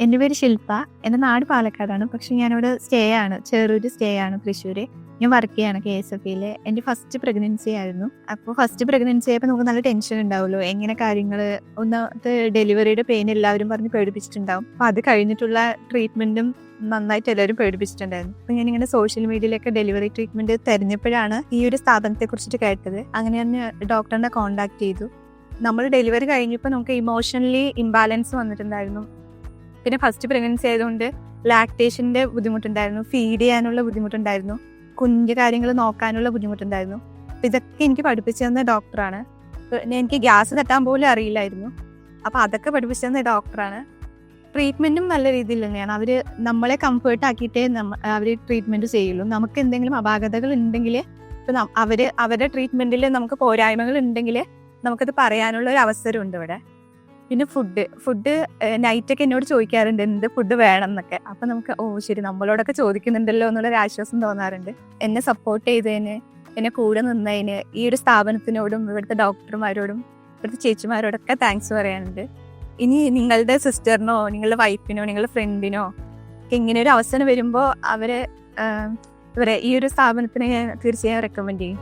എന്റെ പേര് ശില്പ. എന്റെ നാട് പാലക്കാടാണ്. പക്ഷെ ഞാനിവിടെ സ്റ്റേ ആണ്. ചെറൂര് സ്റ്റേ ആണ് തൃശ്ശൂര്. ഞാൻ വർക്ക് ചെയ്യാണ് കെ എസ് എഫ് ഇയിൽ. എന്റെ ഫസ്റ്റ് പ്രഗ്നൻസി ആയിരുന്നു. അപ്പോൾ ഫസ്റ്റ് പ്രഗ്നൻസി ആയപ്പോൾ നമുക്ക് നല്ല ടെൻഷൻ ഉണ്ടാവുമല്ലോ. എങ്ങനെ കാര്യങ്ങൾ ഒന്നാമത്തെ ഡെലിവറിയുടെ പെയിൻ എല്ലാവരും പറഞ്ഞ് പേടിപ്പിച്ചിട്ടുണ്ടാവും. അപ്പോൾ അത് കഴിഞ്ഞിട്ടുള്ള ട്രീറ്റ്മെന്റും നന്നായിട്ട് എല്ലാവരും പേടിപ്പിച്ചിട്ടുണ്ടായിരുന്നു. അപ്പോൾ ഞാനിങ്ങനെ സോഷ്യൽ മീഡിയയിലൊക്കെ ഡെലിവറി ട്രീറ്റ്മെന്റ് തിരഞ്ഞപ്പോഴാണ് ഈ ഒരു സ്ഥാപനത്തെ കുറിച്ചിട്ട് കേട്ടത്. അങ്ങനെ ഞാൻ ഡോക്ടറിനെ കോൺടാക്ട് ചെയ്തു. നമ്മൾ ഡെലിവറി കഴിഞ്ഞപ്പോൾ നമുക്ക് ഇമോഷണലി ഇംബാലൻസ് വന്നിട്ടുണ്ടായിരുന്നു. പിന്നെ ഫസ്റ്റ് പ്രഗ്നൻസി ആയതുകൊണ്ട് ലാക്ടേഷന്റെ ബുദ്ധിമുട്ടുണ്ടായിരുന്നു ഫീഡ് ചെയ്യാനുള്ള ബുദ്ധിമുട്ടുണ്ടായിരുന്നു കുഞ്ഞു കാര്യങ്ങൾ നോക്കാനുള്ള ബുദ്ധിമുട്ടുണ്ടായിരുന്നു. അപ്പം ഇതൊക്കെ എനിക്ക് പഠിപ്പിച്ചു തന്ന ഡോക്ടറാണ് എനിക്ക് ഗ്യാസ് തട്ടാൻ പോലും അറിയില്ലായിരുന്നു. അപ്പോൾ അതൊക്കെ പഠിപ്പിച്ചു തന്ന ഡോക്ടറാണ് ട്രീറ്റ്മെന്റും നല്ല രീതിയിൽ തന്നെയാണ്. അവർ നമ്മളെ കംഫേർട്ട് ആക്കിയിട്ടേ അവർ ട്രീറ്റ്മെന്റ് ചെയ്യുള്ളൂ. നമുക്ക് എന്തെങ്കിലും അപാകതകൾ ഉണ്ടെങ്കിൽ ഇപ്പം അവർ അവരുടെ ട്രീറ്റ്മെന്റിൽ നമുക്ക് പോരായ്മകൾ ഉണ്ടെങ്കിൽ നമുക്കത് പറയാനുള്ള ഒരു അവസരമുണ്ട് ഇവിടെ. പിന്നെ ഫുഡ് ഫുഡ് നൈറ്റൊക്കെ എന്നോട് ചോദിക്കാറുണ്ട് എന്ത് ഫുഡ് വേണം എന്നൊക്കെ അപ്പം നമുക്ക് ഓ ശരി നമ്മളോടൊക്കെ ചോദിക്കുന്നുണ്ടല്ലോ എന്നുള്ളൊരു ആശ്വാസം തോന്നാറുണ്ട്. എന്നെ സപ്പോർട്ട് ചെയ്തതിന് എന്നെ കൂടെ നിന്നതിന് ഈ ഒരു സ്ഥാപനത്തിനോടും ഇവിടുത്തെ ഡോക്ടർമാരോടും ഇവിടുത്തെ ചേച്ചിമാരോടൊക്കെ താങ്ക്സ് പറയാനുണ്ട്. ഇനി നിങ്ങളുടെ സിസ്റ്ററിനോ നിങ്ങളുടെ വൈഫിനോ നിങ്ങളുടെ ഫ്രണ്ടിനോ ഇങ്ങനെ ഒരു അവസരം വരുമ്പോൾ അവരെ ഇവരെ ഈ ഒരു സ്ഥാപനത്തിന് തീർച്ചയായും റെക്കമെൻഡ് ചെയ്യും.